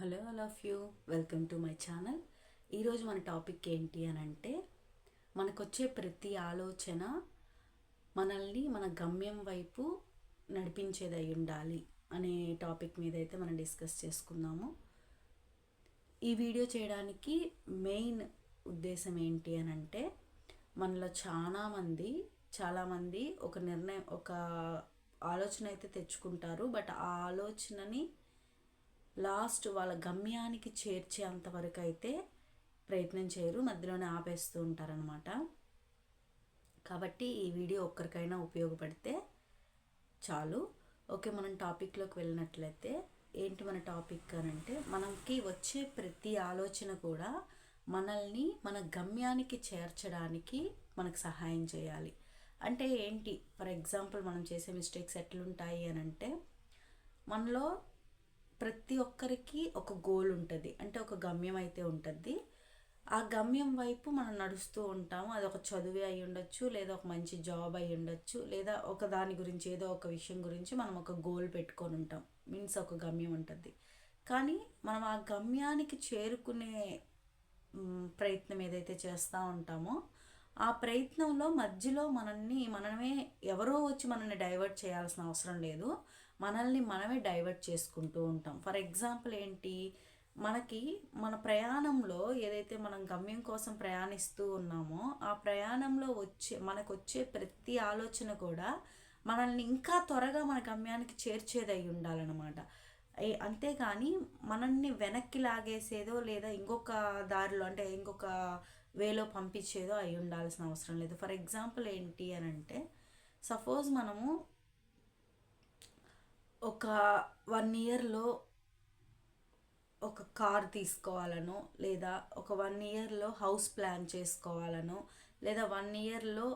Hello all of you welcome to my channel. ఈరోజు మన topic ఏంటి అని అంటే మనకొచ్చే ప్రతి ఆలోచన మనల్ని మన గమ్యం వైపు నడిపించేదై ఉండాలి అనే టాపిక్ మీద అయితే మనం డిస్కస్ చేసుకుందాము. ఈ వీడియో చేయడానికి మెయిన్ ఉద్దేశం ఏంటి అని అంటే మనలో చాలామంది చాలామంది ఒక నిర్ణయం ఒక ఆలోచన అయితే తెచ్చుకుంటారు బట్ ఆ ఆలోచనని లాస్ట్ వాళ్ళ గమ్యానికి చేర్చేంత వరకు అయితే ప్రయత్నం చేయరు మధ్యలోనే ఆపేస్తూ ఉంటారనమాట కాబట్టి ఈ వీడియో ఒక్కరికైనా ఉపయోగపడితే చాలు. ఓకే మనం టాపిక్లోకి వెళ్ళినట్లయితే ఏంటి మన టాపిక్ అని అంటే మనకి వచ్చే ప్రతి ఆలోచన కూడా మనల్ని మన గమ్యానికి చేర్చడానికి మనకు సహాయం చేయాలి. అంటే ఏంటి? ఫర్ ఎగ్జాంపుల్ మనం చేసే మిస్టేక్స్ ఎట్లుంటాయి అని అంటే మనలో ప్రతి ఒక్కరికి ఒక గోల్ ఉంటుంది. అంటే ఒక గమ్యం అయితే ఉంటుంది. ఆ గమ్యం వైపు మనం నడుస్తూ ఉంటాము. అది ఒక చదువే అయి ఉండొచ్చు లేదా ఒక మంచి జాబ్ అయి ఉండొచ్చు లేదా ఒక దాని గురించి ఏదో ఒక విషయం గురించి మనం ఒక గోల్ పెట్టుకొని ఉంటాం. మీన్స్ ఒక గమ్యం ఉంటుంది. కానీ మనం ఆ గమ్యానికి చేరుకునే ప్రయత్నం ఏదైతే చేస్తూ ఉంటామో ఆ ప్రయత్నంలో మధ్యలో మనల్ని మనమే ఎవరో వచ్చి మనల్ని డైవర్ట్ చేయాల్సిన అవసరం లేదు. మనల్ని మనమే డైవర్ట్ చేసుకుంటూ ఉంటాం. ఫర్ ఎగ్జాంపుల్ ఏంటి? మనకి మన ప్రయాణంలో ఏదైతే మనం గమ్యం కోసం ప్రయాణిస్తూ ఉన్నామో ఆ ప్రయాణంలో వచ్చే మనకు వచ్చే ప్రతి ఆలోచన కూడా మనల్ని ఇంకా త్వరగా మన గమ్యానికి చేర్చేది అయి ఉండాలన్నమాట. ఏ- అంతేగాని మనల్ని వెనక్కి లాగేసేదో లేదా ఇంకొక దారిలో అంటే ఇంకొక వేలో పంపించేదో అయి ఉండాల్సిన అవసరం లేదు. ఫర్ ఎగ్జాంపుల్ ఏంటి అని అంటే సపోజ్ మనము ఒక వన్ ఇయర్లో ఒక కార్ తీసుకోవాలనో లేదా ఒక వన్ ఇయర్లో హౌస్ ప్లాన్ చేసుకోవాలనో లేదా వన్ ఇయర్లో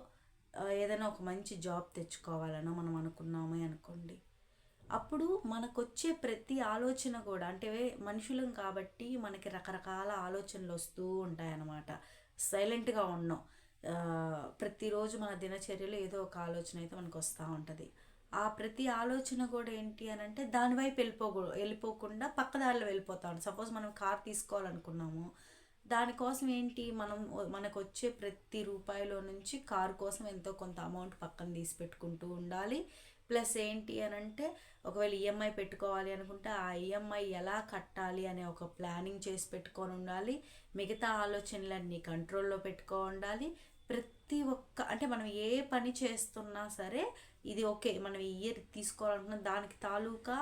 ఏదైనా ఒక మంచి జాబ్ తెచ్చుకోవాలనో మనం అనుకున్నామే అనుకోండి. అప్పుడు మనకొచ్చే ప్రతి ఆలోచన కూడా అంటే మనుషులం కాబట్టి మనకి రకరకాల ఆలోచనలు వస్తూ ఉంటాయన్నమాట. సైలెంట్గా ఉన్నాం. ప్రతిరోజు మన దినచర్యలో ఏదో ఒక ఆలోచన అయితే మనకు వస్తూ ఉంటుంది. ఆ ప్రతి ఆలోచన కూడా ఏంటి అని అంటే దాని వైపు వెళ్ళిపోకుండా పక్కదారిలో వెళ్ళిపోతాం. సపోజ్ మనం కార్ తీసుకోవాలనుకున్నాము. దానికోసం ఏంటి? మనం మనకు వచ్చే ప్రతి రూపాయిలో నుంచి కారు కోసం ఎంతో కొంత అమౌంట్ పక్కన తీసి పెట్టుకుంటూ ఉండాలి. ప్లస్ ఏంటి అని అంటే ఒకవేళ ఈఎంఐ పెట్టుకోవాలి అనుకుంటే ఆ ఈఎంఐ ఎలా కట్టాలి అనే ఒక ప్లానింగ్ చేసి పెట్టుకొని ఉండాలి. మిగతా ఆలోచనలన్నీ కంట్రోల్లో పెట్టుకో ఉండాలి. ప్రతి ఒక్క అంటే మనం ఏ పని చేస్తున్నా సరే ఇది ఓకే మనం ఈ ఇయర్ తీసుకోవాలనుకున్న దానికి తాలూకా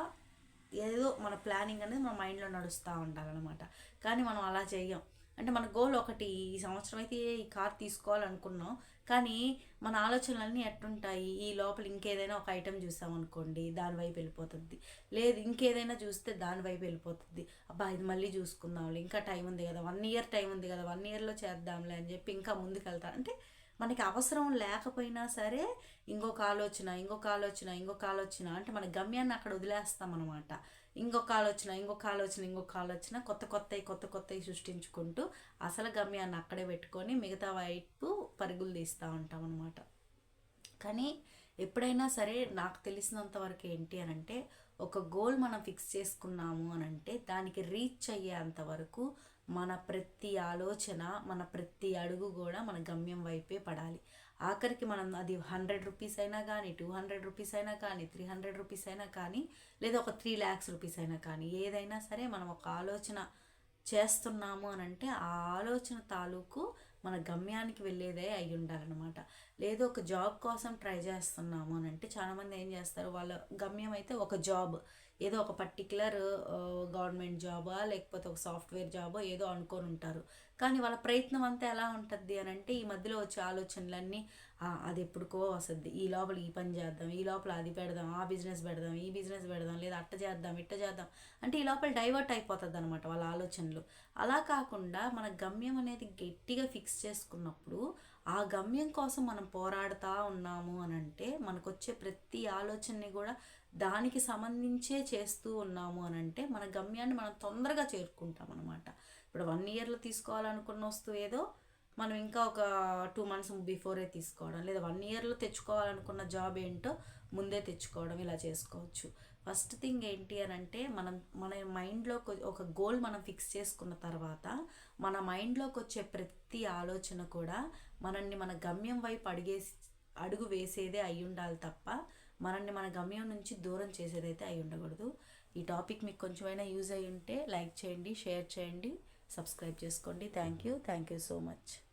ఏదో మన ప్లానింగ్ అనేది మన మైండ్లో నడుస్తూ ఉండాలన్నమాట. కానీ మనం అలా చేయం అంటే మన గోల్ ఒకటి ఈ సంవత్సరం అయితే ఈ కార్ తీసుకోవాలనుకున్నాం కానీ మన ఆలోచనలన్నీ ఎట్టుంటాయి? ఈ లోపల ఇంకేదైనా ఒక ఐటెం చూసామనుకోండి దాని వైపు వెళ్ళిపోతుంది. లేదు ఇంకేదైనా చూస్తే దాని వైపు వెళ్ళిపోతుంది. అబ్బా ఇది మళ్ళీ చూసుకుందాంలే ఇంకా టైం ఉంది కదా వన్ ఇయర్ టైం ఉంది కదా వన్ ఇయర్లో చేద్దాంలే అని చెప్పి ఇంకా ముందుకెళ్తా. అంటే మనకి అవసరం లేకపోయినా సరే ఇంకొక ఆలోచన ఇంకొక ఆలోచన ఇంకొక ఆలోచన అంటే మన గమ్యాన్ని అక్కడ వదిలేస్తాం అనమాట ఇంకొక ఆలోచన ఇంకొక ఆలోచన ఇంకొక ఆలోచన కొత్త కొత్తవి కొత్త కొత్తవి సృష్టించుకుంటూ అసలు గమ్యాన్ని అక్కడే పెట్టుకొని మిగతా వైపు పరుగులు తీస్తూ ఉంటాం అనమాట కానీ ఎప్పుడైనా సరే నాకు తెలిసినంత వరకు ఏంటి అని అంటే ఒక గోల్ మనం ఫిక్స్ చేసుకున్నాము అని అంటే దానికి రీచ్ అయ్యేంత వరకు మన ప్రతి ఆలోచన మన ప్రతి అడుగు కూడా మన గమ్యం వైపే పడాలి. ఆఖరికి మనం అది హండ్రెడ్ రూపీస్ అయినా కానీ టూ హండ్రెడ్ రూపీస్ అయినా కానీ త్రీ హండ్రెడ్ రూపీస్ అయినా కానీ లేదా ఒక త్రీ ల్యాక్స్ రూపీస్ అయినా కానీ ఏదైనా సరే మనం ఒక ఆలోచన చేస్తున్నాము అని అంటే ఆ ఆలోచన తాలూకు మన గమ్యానికి వెళ్ళేదే అయి ఉండాలన్నమాట. లేదు ఒక జాబ్ కోసం ట్రై చేస్తున్నాము అని అంటే చాలామంది ఏం చేస్తారు? వాళ్ళ గమ్యం అయితే ఒక జాబ్. ఏదో ఒక పర్టికులర్ గవర్నమెంట్ జాబా లేకపోతే ఒక సాఫ్ట్వేర్ జాబో ఏదో అనుకొని ఉంటారు. కానీ వాళ్ళ ప్రయత్నం అంతా ఎలా ఉంటుంది అని అంటే ఈ మధ్యలో వచ్చే ఆలోచనలన్నీ అది ఎప్పుడుకో వస్తుంది. ఈ లోపల ఈ పని చేద్దాం ఈ లోపల అది పెడదాం ఆ బిజినెస్ పెడదాం ఈ బిజినెస్ పెడదాం లేదా అట్ట చేద్దాం ఇట్ట చేద్దాం అంటే ఈ లోపల డైవర్ట్ అయిపోతుంది అనమాట వాళ్ళ ఆలోచనలు. అలా కాకుండా మన గమ్యం అనేది గట్టిగా ఫిక్స్ చేసుకున్నప్పుడు ఆ గమ్యం కోసం మనం పోరాడుతూ ఉన్నాము అని అంటే మనకు వచ్చే ప్రతి ఆలోచనని కూడా దానికి సంబంధించే చేస్తూ ఉన్నాము అని అంటే మన గమ్యాన్ని మనం తొందరగా చేరుకుంటాం అనమాట ఇప్పుడు వన్ ఇయర్లో తీసుకోవాలనుకున్న వస్తువు ఏదో మనం ఇంకా ఒక టూ మంత్స్ బిఫోరే తీసుకోవడం లేదా వన్ ఇయర్లో తెచ్చుకోవాలనుకున్న జాబ్ ఏంటో ముందే తెచ్చుకోవడం ఇలా చేసుకోవచ్చు. ఫస్ట్ థింగ్ ఏంటి అని అంటే మనం మన మైండ్లో ఒక గోల్ మనం ఫిక్స్ చేసుకున్న తర్వాత మన మైండ్లోకి వచ్చే ప్రతి ఆలోచన కూడా మనల్ని మన గమ్యం వైపు అడిగేసి అడుగు వేసేదే అయి ఉండాలి తప్ప మనల్ని మన గమ్యం నుంచి దూరం చేసేదైతే అయి ఉండకూడదు. ఈ టాపిక్ మీకు కొంచెమైనా యూజ్ అయి ఉంటే లైక్ చేయండి షేర్ చేయండి సబ్స్క్రైబ్ చేసుకోండి. Thank you thank you so much